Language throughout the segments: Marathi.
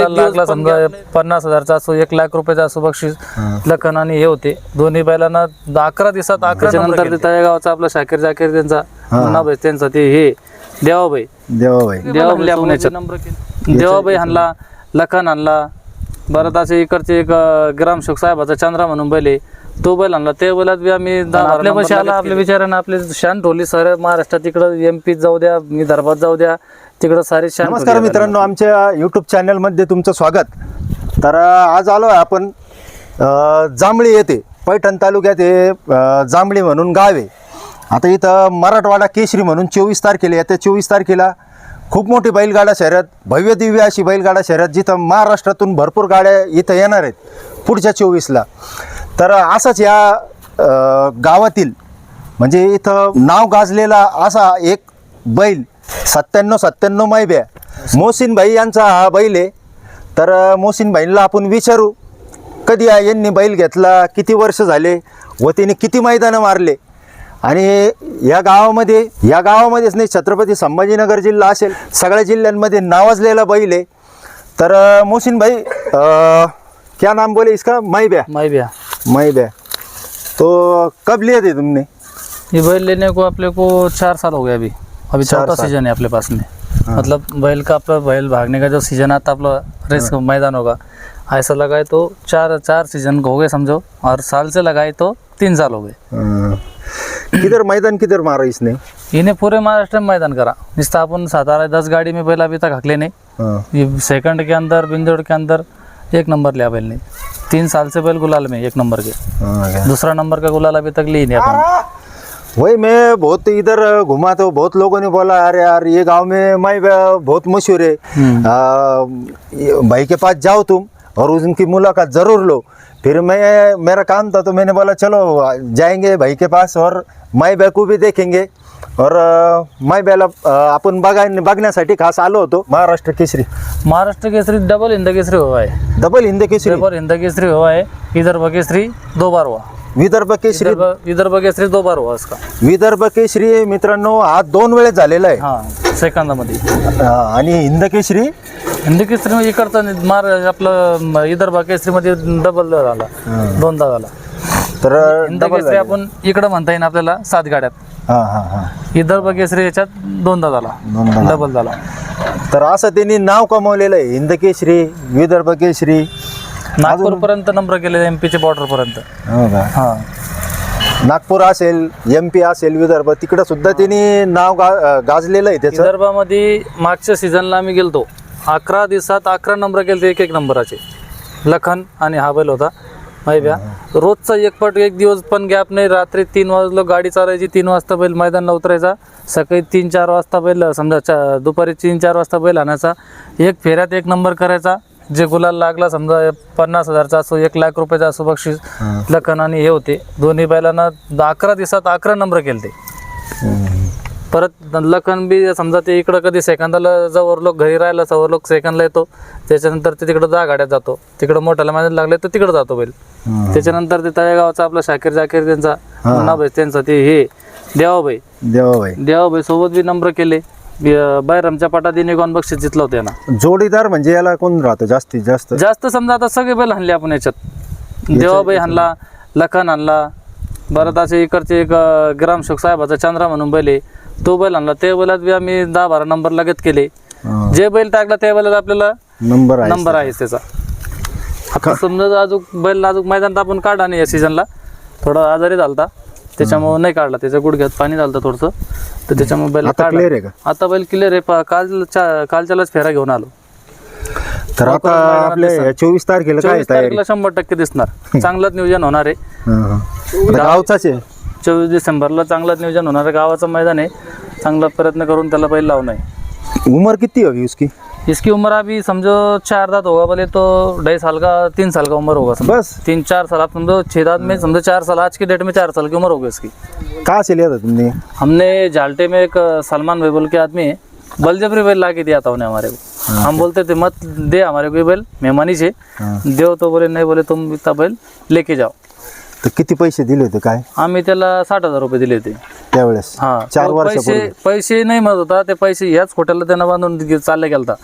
लागला समजा पन्नास हजारचा असो एक लाख रुपयाचा असो बक्षीस लखन आणि हे होते. दोन्ही बैलांना अकरा दिवसात अकरा नंतर ते तळेगावचा आपला शाकीर जाकीर त्यांचा मुन्नाबाई त्यांचा ते हे देवाबाई देवाबाई देवाबाई आपण याच्यात. देवाबाई हाणला लखन आणला परत असे इकडचे एक अं, ग्रामशोक साहेबाचा चंद्रा म्हणून बैल तो बैल आणला ते बैलात बी आम्ही आपल्या पैसे आला आपल्या विचारानं आपले शान ठोली सर महाराष्ट्रात तिकडं एम पी जाऊ द्या मी धर्मात जाऊ द्या. तिकडं सारे शान नमस्कार मित्रांनो आमच्या यूट्यूब चॅनलमध्ये तुमचं स्वागत. तर आज आलो आहे आपण जांभळी येथे पैठण तालुक्यात हे जांभळी म्हणून गाव आहे. आता इथं मराठवाडा केसरी म्हणून चोवीस तारखेला येत्या चोवीस तारखेला खूप मोठी बैलगाडा शर्यत भव्य दिव्य अशी बैलगाडा शर्यत जिथं महाराष्ट्रातून भरपूर गाड्या इथं येणार आहेत पुढच्या चोवीसला. तर असंच या गावातील म्हणजे इथं नाव गाजलेला असा एक बैल सत्त्याण्णव सत्त्याण्णव मैब्या मोहसिन भाई यांचा हा बैल आहे. तर मोहसिन भाईंना आपण विचारू कधी यांनी बैल घेतला किती वर्ष झाले व त्याने किती मैदानं मारले? आणि या गावामध्ये या गावामध्येच नाही छत्रपती संभाजीनगर जिल्हा असेल सगळ्या जिल्ह्यांमध्ये नावाजलेला बैल आहे. तर मोहसिन भाई क्या नाम बोले इसका? मैब्या माई भैया मैब्या तो कब लिए थे तुमने? ये बैल लेने को अपने को चार साल हो गया अभी। अभी चौथा सीज़न है अपने पास में। मतलब बैल का अपना बैल भागने का जो सीज़न आता अपना रेस का मैदान होगा। ऐसा लगाए तो चार चार सीज़न हो गए समझो और साल से लगाए तो तीन साल हो गए। अं, किधर मैदान किधर मारा इसने? इन्हें पूरे महाराष्ट्र में मैदान करा। जिसता अपन सातारा दस गाड़ी में बैल अभी तक हकले नहीं। हाँ, ये सेकंड के अंदर बिंदोड़ के अंदर एक नंबर लिया बैल ने तीन साल से बैल गुलाल में एक नंबर के। हाँ, दूसरा नंबर का गुलाल अभी तक ली नहीं अपन। वही मैं बहुत इधर घुमा तो बहुत लोगों ने बोला अरे यार ये गांव में मैं बहुत मशहूर है। आ, भाई के पास जाओ तुम और उनकी मुलाकात जरूर लो। फिर मैं मेरा काम था तो मैंने बोला चलो जाएंगे भाई के पास और माई बॅ को भी देखेंगे। और माई बॅला आपण बघाय बघण्यासाठी खास आलो होतो महाराष्ट्र केसरी। महाराष्ट्र केसरी डबल हिंद केसरी हुआ है डबल हिंद केसरी? डबल हिंद केसरी हुआ है विदर्भ केसरी दो बार हुआ विदर्भ केसरी विदर्भ विदर्भ केसरी दो बार हुआ इसका विदर्भ केसरी मित्रांनो हा दोन वेळेस झालेला आहे. हा सेकंदामध्ये. अ, आणि हिंद केसरी? हिंद केसरी म्हणजे इकडचा नि- मार आपलं म, विदर्भ केसरीमध्ये डबल झाला. दोनदा झाला. तर हिंद केसरी आपण इकडं म्हणता येईल आपल्याला सात गाड्यात. हां हां हां. विदर्भ केसरी याच्यात दोनदा झाला. दोनदा झाला. डबल झाला. तर असं त्यांनी नाव कमवलेलं आहे. हिंद केसरी विदर्भ केसरी. नागपूर पर्यंत नंबर केले एम पीच्या बॉर्डर पर्यंत हा नागपूर असेल एम पी असेल विदर्भ तिकडं सुद्धा त्यांनी नाव गा गाजलेलं आहे त्याचं? विदर्भामध्ये मागच्या सीझनला आम्ही गेलतो. अकरा दिवसात अकरा नंबर केले एक एक नंबराचे. लखन आणि हा बैल होता. माहिती आहे रोजचा एक पट एक दिवस पण गॅप नाही. रात्री तीन वाजलो गाडी चालायची तीन वाजता बैल मैदानला उतरायचा. सकाळी तीन चार वाजता बैल समजा चा दुपारी तीन चार वाजता बैल आणायचा. एक फेऱ्यात एक नंबर करायचा. जे गुलाल लागला समजा पन्नास हजारचा असो एक लाख रुपयाचा असो बक्षीस लखन आणि हे होते. दोन्ही बैलांना अकरा दिवसात अकरा नंबर केले ते परत लखन बी समजा ते इकडं कधी सेकंदाला जवळ लोक घरी राहिला जवळ लोक सेकंदला येतो त्याच्यानंतर ते तिकडं दहा गाड्यात जातो. तिकडं मोठ्याला मैदान लागले तर तिकडं जातो बैल. त्याच्यानंतर ते तळेगावचा आपला शाकीर जाकीर त्यांचा मुन्नाबाई त्यांचा ते हे देवाबाई देवाबाई देवाबाई सोबत बी नंबर केले. बैरमच्या पटात युनिकॉर्न बक्षीस जितलं होतं यांना. जोडीदार म्हणजे याला कोण राहतं? जास्तीत जास्त. जास्त समजा आता सगळे बैल हाणले आपण याच्यात. देवाबाई हाणला लखन हाणला परत असे इकडचे एक अं, ग्रामशोक साहेबाचा चंद्रा म्हणून बैल आहे. तो बैल आणला त्या बैलात बी आम्ही दहा बारा नंबर लगत केले. जे बैल टाकला त्या बैलात आपल्याला नंबर आहे नंबर आहे त्याचा. आता समजा अजून बैल अजून मैदानात आपण काढला नाही या सीझनला थोडा आजारी झालता. त्याच्यामुळे नाही काढला. त्याच्या गुडघ्यात पाणी झालं थोडंसं. तर त्याच्यामुळे बैल आता क्लिअर आहे का? आता बैल क्लिअर आहे. पा- कालच्या कालच्यालाच फेरा घेऊन आलो. तर आता आपल्या चोवीस तारखेला काय चोवीस तयारी? तारखेला शंभर टक्के दिसणार. चांगलंच नियोजन होणार आहे. हां, हां. आता गावचाच आहे. चोवीस डिसेंबरला चांगलंच नियोजन होणार आहे. गावाचं मैदान आहे. चांगला प्रयत्न करून त्याला बैल लावणं आहे उमर किती होगी उसकी? इसकी उम्र अभी समझो चार दांत होगा बोले तो ढाई साल का तीन साल का उम्र होगा समझो। बस। तीन चार साल आप समझो छः दांत में समझो चार साल आज की डेट में चार साल की उम्र होगी इसकी। कहाँ से लिया था तुमने? हमने झालटे में एक सलमान भाई बोल के आदमी है बलजबरी बैल ला के दिया था उन्हें हमारे को। हम बोलते थे मत दे हमारे को बैल मेहमानी से। दो तो बोले नहीं बोले तुम इतना बैल लेके जाओ। तर किती पैसे दिले होते काय? आम्ही त्याला साठ हजार रुपये दिले होते. त्यावेळेस? हा. चार तो पैसे वर्षापूर्वी? पैसे नाही म्हणत होता ते पैसे ह्याच खोट्याला त्यानं बांधून गे- चालला गेलता.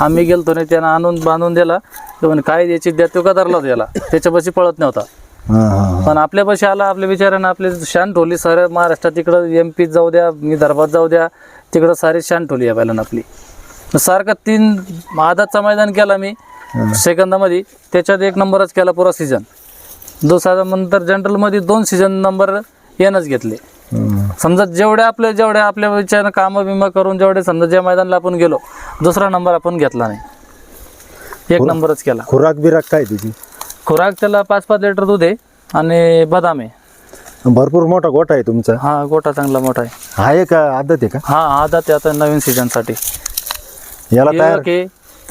आम्ही गेलतो नाही त्यानं आणून बांधून दिला. तो म्हणे काय द्यायची द्या तो कदरलाच याला? त्याच्यापाशी पळत नव्हता. हा हा पण आपल्यापाशी आला आपल्या विचारानं आपले शान ठोली सर महाराष्ट्रात तिकडं एम पीत जाऊ द्या विदर्भात जाऊ द्या तिकडं सारी शान ठोली या बैलानं आपली. सारखा तीन आदातचा मैदान केला मी सेकंदामध्ये. त्याच्यात एक नंबरच केला पुरा सीझन दुसरा नंतर जनरलमध्ये दोन सीझन नंबर येणंच घेतले. समजा जेवढे आपले जेवढे आपल्या विचारानं कामं बिमं करून जेवढे समजा ज्या मैदानाला आपण गेलो दुसरा नंबर आपण घेतला नाही. एक नंबरच केला. खुराक बिराक काय त्याची? खुराक त्याला पाच पाच लिटर दूध आहे आणि बदाम आहे. भरपूर मोठा गोठा आहे तुमचा. हा गोटा चांगला मोठा आहे. आहे का आदत आहे का? हा आधा ते आता नवीन सीझनसाठी याला तयार की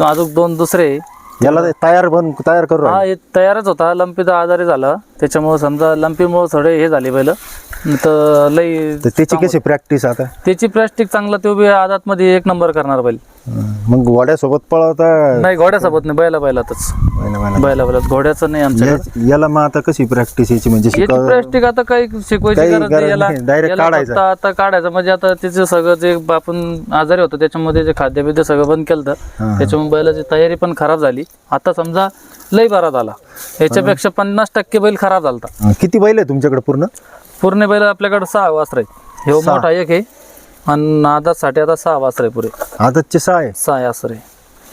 अजून दोन दुसरे आहे. याला ते तयार बन तयार करू हा हे तयारच होता. लंपीचा आजारी झाला. त्याच्यामुळे समजा लंपीमुळे थोडे हे झाले पहिलं. तर लई तर त्याची कशी प्रॅक्टिस आता? त्याची प्लॅस्टिक चांगला तो बी आदात मध्ये एक नंबर करणार बैल. मग घोड्यासोबत पळवता नाही घोड्यासोबत नाही बैला बैलातच. बैला बैलात घोड्याचं नाही आमच्याकडे. या- याला मग आता कशी प्रॅक्टिस याची? म्हणजे याची शिकव प्लॅस्टिक आता काही शिकवायची काही गरज नाही. गरज याला नाही, direct याला काढायचं. फक्त आता काढायचं. म्हणजे आता त्याचं सगळं जे आपण आजारी होतो त्याच्यामध्ये जे खाद्यपिद्य सगळं बंद केलं हा. त्याच्यामुळे बैलाची तयारी पण खराब झाली. आता समजा लई बरा झाला. याच्यापेक्षा पन्नास टक्के बैल खराब झालता. अं, किती बैल आहे तुमच्याकडे पूर्ण? पूर्ण बैल आपल्याकडे सहा वासर आहेत. हे मोठा एक आहे. आणि आदासाठी आता सहा वासर आहे पुरे. आदतचे सहा आहे? सहा वासर आहे.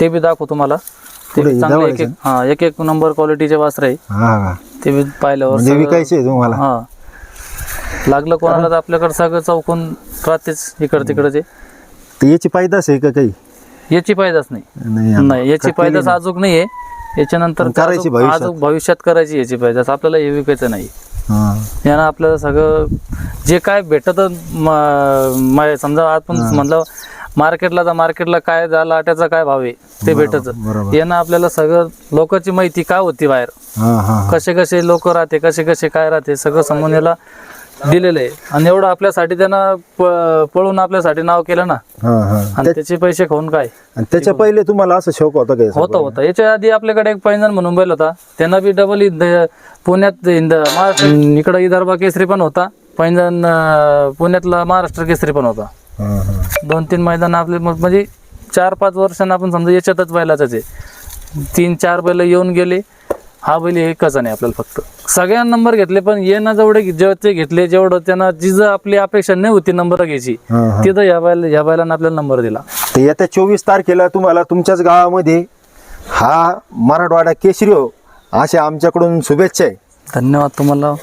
ते बी दाखवू तुम्हाला. ते पुढे बी चांगले एक एक हा एक एक नंबर क्वालिटीचे वासर आहे. हा. ते बी पाहिल्यावर म्हणजे सगळं- विकायचे आहे तुम्हाला. हा. लागलं कोणाला तर आपल्याकडे सगळं चौकून राहतेच इकडं तिकडचे तर याची पायदास आहे का काही? याची पायदाच नाही. नाही याची पायदास अजूक नाही आहे याच्यानंतर करायची अजूक- भविष्यात. करायची याची पायदास आपल्याला हे विकायचं नाही. हा. यानं आपल्याला सगळं जे काय भेटत समजा आपण म्हणलं मार्केटला तर मार्केटला काय झाला त्याचा काय भाव आहे ते भेटत यानं आपल्याला सगळं लोकांची माहिती काय होती बाहेर. कसे कसे लोक राहते कसे कसे काय राहते सगळं समोर याला दिलेलं आहे. आणि एवढं आपल्यासाठी त्यानं प- पळून आपल्यासाठी नाव केलं ना. हा हा. आणि त्याचे पैसे खाऊन काय? आणि त्याच्या पहिले तुम्हाला असं शौक होता काय होतं होतं. याच्या आधी आपल्याकडे एक पैंजण म्हणून बैल होता. त्यांना बी डबल इंद पुण्यात इंद महाराष्ट्र इकडं विदर्भा केसरी पण होता. पैंजण अं, पुण्यातला महाराष्ट्र केसरी पण होता. हा हा. दोन तीन मैदान आपले मग म्हणजे चार पाच वर्षांना आपण समजा याच्यातच बैलाच आहे. तीन चार बैल येऊन गेले. हा बैल एकच नाही आपल्याला फक्त. सगळ्यांना नंबर घेतले पण येणं जेवढे जेव्हा ते घेतले जेवढं त्यांना जिथं आपली अपेक्षा नाही होती नंबर घ्यायची तिथं या बैल या बैलांना आपल्याला नंबर दिला. तर येत्या चोवीस तारखेला तुम्हाला तुमच्याच गावामध्ये हा मराठवाडा केसरी हो. अशा आमच्याकडून शुभेच्छा आहे. धन्यवाद तुम्हाला.